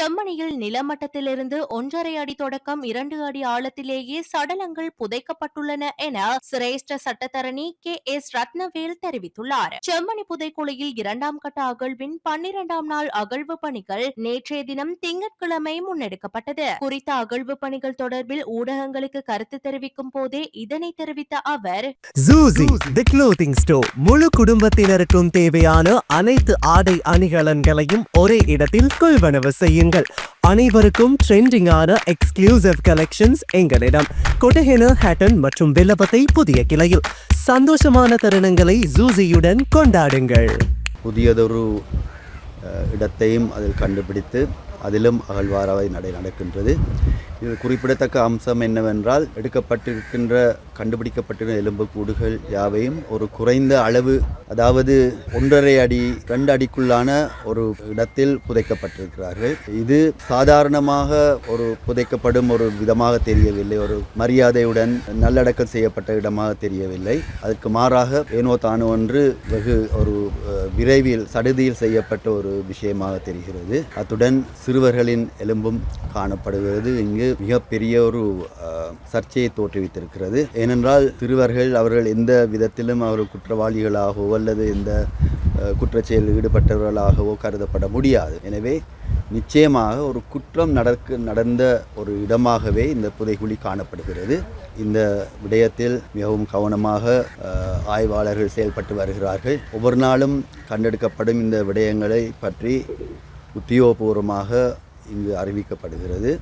செம்மணியில் நிலமட்டத்திலிருந்து ஒன்றரை அடி தொடக்கம் இரண்டு அடி ஆழத்திலேயே சடலங்கள் புதைக்கப்பட்டுள்ளன என சிரேஷ்ட சட்டத்தரணி கே. எஸ். ரத்னவேல் தெரிவித்துள்ளார். செம்மணி புதைக்குழியில் இரண்டாம் கட்ட அகழ்வின் பன்னிரண்டாம் நாள் அகழ்வு பணிகள் நேற்றைய தினம் திங்கட்கிழமை முன்னெடுக்கப்பட்டது. குறித்த அகழ்வு பணிகள் தொடர்பில் ஊடகங்களுக்கு கருத்து தெரிவிக்கும் போதே இதனை தெரிவித்த அவர் முழு குடும்பத்தினருக்கும் தேவையான அனைத்து ஆடை அணிகலன்களையும் ஒரே இடத்தில் கொள்வனவு பாருங்கள் அனைவருக்கும் ட்ரெண்டிங்கான எக்ஸ்க்ளூசிவ் கலெக்ஷன்ஸ் எங்களிடம். கொட்டஹென ஹேட்டன் மற்றும் வில்லபத்தை புதிய கிளையில். சந்தோஷமான தருணங்களை ஜூசியுடன் கொண்டாடுங்கள். புதியதொரு இடத்தையும் அதில் கண்டுபிடித்து அதிலும் அகழ்வாராய் நடை நடக்கின்றது. இதில் குறிப்பிடத்தக்க அம்சம் என்னவென்றால் எடுக்கப்பட்டிருக்கின்ற கண்டுபிடிக்கப்பட்டிருக்கிற எலும்புக்கூடுகள் யாவையும் ஒரு குறைந்த அளவு அதாவது ஒன்றரை அடி ரெண்டு அடிக்குள்ளான ஒரு இடத்தில் புதைக்கப்பட்டிருக்கிறார்கள். இது சாதாரணமாக ஒரு புதைக்கப்படும் ஒரு விதமாக தெரியவில்லை. ஒரு மரியாதையுடன் நல்லடக்கம் செய்யப்பட்ட இடமாக தெரியவில்லை. அதற்கு மாறாக ஏனோ தானோ ஒன்று வெகு ஒரு விரைவில் சடுதியில் செய்யப்பட்ட ஒரு விஷயமாக தெரிகிறது. அத்துடன் சிறுவர்களின் எலும்பும் காணப்படுகிறது. இங்கு மிகப்பெரிய ஒரு சர்ச்சையை தோற்றுவித்திருக்கிறது. ஏனென்றால் சிறுவர்கள் அவர்கள் எந்த விதத்திலும் அவர்கள் குற்றவாளிகளாகவோ அல்லது எந்த குற்றச்செயலில் ஈடுபட்டவர்களாகவோ கருதப்பட முடியாது. எனவே நிச்சயமாக ஒரு குற்றம் நடக்க நடந்த ஒரு இடமாகவே இந்த புதைகுழி காணப்படுகிறது. இந்த விடயத்தில் மிகவும் கவனமாக ஆய்வாளர்கள் செயல்பட்டு வருகிறார்கள். ஒவ்வொரு நாளும் கண்டெடுக்கப்படும் இந்த விடயங்களை பற்றி உத்தியோகபூர்வமாக இங்கு அறிவிக்கப்படுகிறது.